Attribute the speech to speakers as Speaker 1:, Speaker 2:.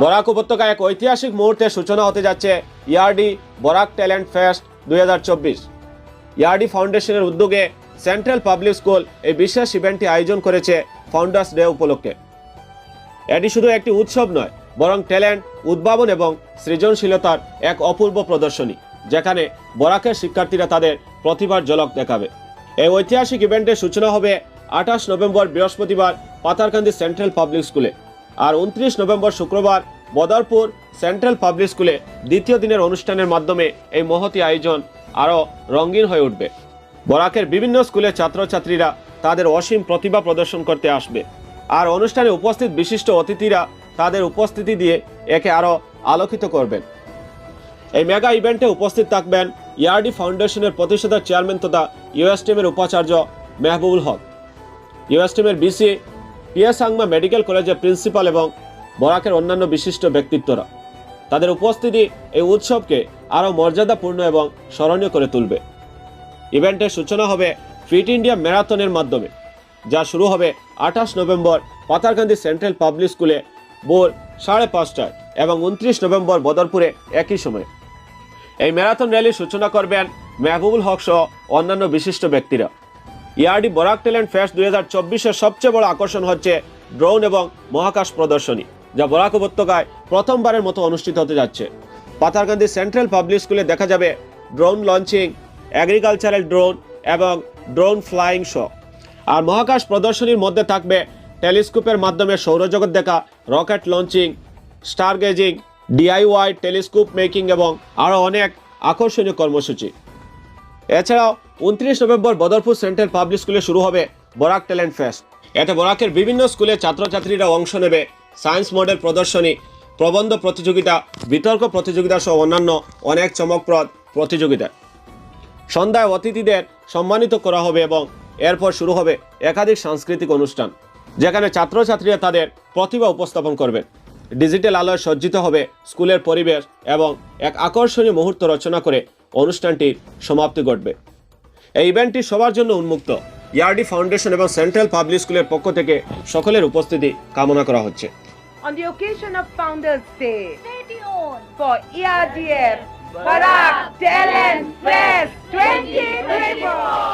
Speaker 1: বরাক উপত্যকায় এক ঐতিহাসিক মুহূর্তের সূচনা হতে যাচ্ছে ইয়ারডি বরাক ট্যালেন্ট ফেস্ট দুই হাজার চব্বিশ। ইয়ারডি ফাউন্ডেশনের উদ্যোগে সেন্ট্রাল পাবলিক স্কুল এই বিশেষ ইভেন্টটি আয়োজন করেছে ফাউন্ডার্স ডে উপলক্ষে। এটি শুধু একটি উৎসব নয়, বরং ট্যালেন্ট, উদ্ভাবন এবং সৃজনশীলতার এক অপূর্ব প্রদর্শনী, যেখানে বরাকের শিক্ষার্থীরা তাদের প্রতিভার ঝলক দেখাবে। এই ঐতিহাসিক ইভেন্টের সূচনা হবে আঠাশ নভেম্বর বৃহস্পতিবার পাতারকান্দি সেন্ট্রাল পাবলিক স্কুলে। আর উনত্রিশ নভেম্বর শুক্রবার বদরপুর সেন্ট্রাল পাবলিক স্কুলে দ্বিতীয় দিনের অনুষ্ঠানের মাধ্যমে এই মহতি আয়োজন আরও রঙিন হয়ে উঠবে। বরাকের বিভিন্ন স্কুলের ছাত্রছাত্রীরা তাদের অসীম প্রতিভা প্রদর্শন করতে আসবে। আর অনুষ্ঠানে উপস্থিত বিশিষ্ট অতিথিরা তাদের উপস্থিতি দিয়ে একে আরও আলোকিত করবেন। এই মেগা ইভেন্টে উপস্থিত থাকবেন ইয়ারডি ফাউন্ডেশনের প্রতিষ্ঠাতা চেয়ারম্যান তথা ইউএসটিএমের উপাচার্য মেহবুবুল হক। ইউএসটিএমের বিসি পিএস সাংমা মেডিকেল কলেজের প্রিন্সিপাল এবং বরাকের অন্যান্য বিশিষ্ট ব্যক্তিত্বরা। তাদের উপস্থিতি এই উৎসবকে আরও মর্যাদাপূর্ণ এবং স্মরণীয় করে তুলবে। ইভেন্টের সূচনা হবে ফিট ইন্ডিয়া ম্যারাথনের মাধ্যমে, যা শুরু হবে আঠাশ নভেম্বর পাতারকান্দি সেন্ট্রাল পাবলিক স্কুলে ভোর সাড়ে পাঁচটায় এবং উনত্রিশ নভেম্বর বদরপুরে একই সময়ে। এই ম্যারাথন র্যালির সূচনা করবেন মেহবুবুল হক সহ অন্যান্য বিশিষ্ট ব্যক্তিরা। ইয়ারডি বরাক ট্যালেন্ট ফেস্ট দুই হাজার চব্বিশের সবচেয়ে বড় আকর্ষণ হচ্ছে ড্রোন এবং মহাকাশ প্রদর্শনী, যা বরাক উপত্যকায় প্রথমবারের মতো অনুষ্ঠিত হতে যাচ্ছে। পাতারকান্দি সেন্ট্রাল পাবলিক স্কুলে দেখা যাবে ড্রোন লঞ্চিং অ্যাগ্রিকালচারাল ড্রোন এবং ড্রোন ফ্লাইং শো আর মহাকাশ প্রদর্শনীর মধ্যে থাকবে টেলিস্কোপের মাধ্যমে সৌরজগৎ দেখা, rocket launching star gazing DIY telescope making এবং আরও অনেক আকর্ষণীয় কর্মসূচি। এছাড়াও উনত্রিশ নভেম্বর বদরপুর সেন্ট্রাল পাবলিক স্কুলে শুরু হবে বরাক ট্যালেন্ট ফেস্ট। এতে বরাকের বিভিন্ন স্কুলের ছাত্রছাত্রীরা অংশ নেবে সায়েন্স মডেল প্রদর্শনী, প্রবন্ধ প্রতিযোগিতা, বিতর্ক প্রতিযোগিতা সহ অন্যান্য অনেক চমকপ্রদ প্রতিযোগিতা। সন্ধ্যায় অতিথিদের সম্মানিত করা হবে এবং এরপর শুরু হবে একাধিক সাংস্কৃতিক অনুষ্ঠান, যেখানে ছাত্রছাত্রীরা তাদের প্রতিভা উপস্থাপন করবেন। ডিজিটাল আলোয় সজ্জিত হবে স্কুলের পরিবেশ এবং এক আকর্ষণীয় মুহূর্ত রচনা করে অনুষ্ঠানটির সমাপ্তি ঘটবে এই ইভেন্টটি সবার জন্য উন্মুক্ত ইয়ারডি ফাউন্ডেশন এবং সেন্ট্রাল পাবলিক স্কুলের পক্ষ থেকে সকলের উপস্থিতি কামনা করা হচ্ছে
Speaker 2: On the occasion of Founders Day
Speaker 3: Stay tuned.
Speaker 2: for E ERDF Barak Talent Fest 2024.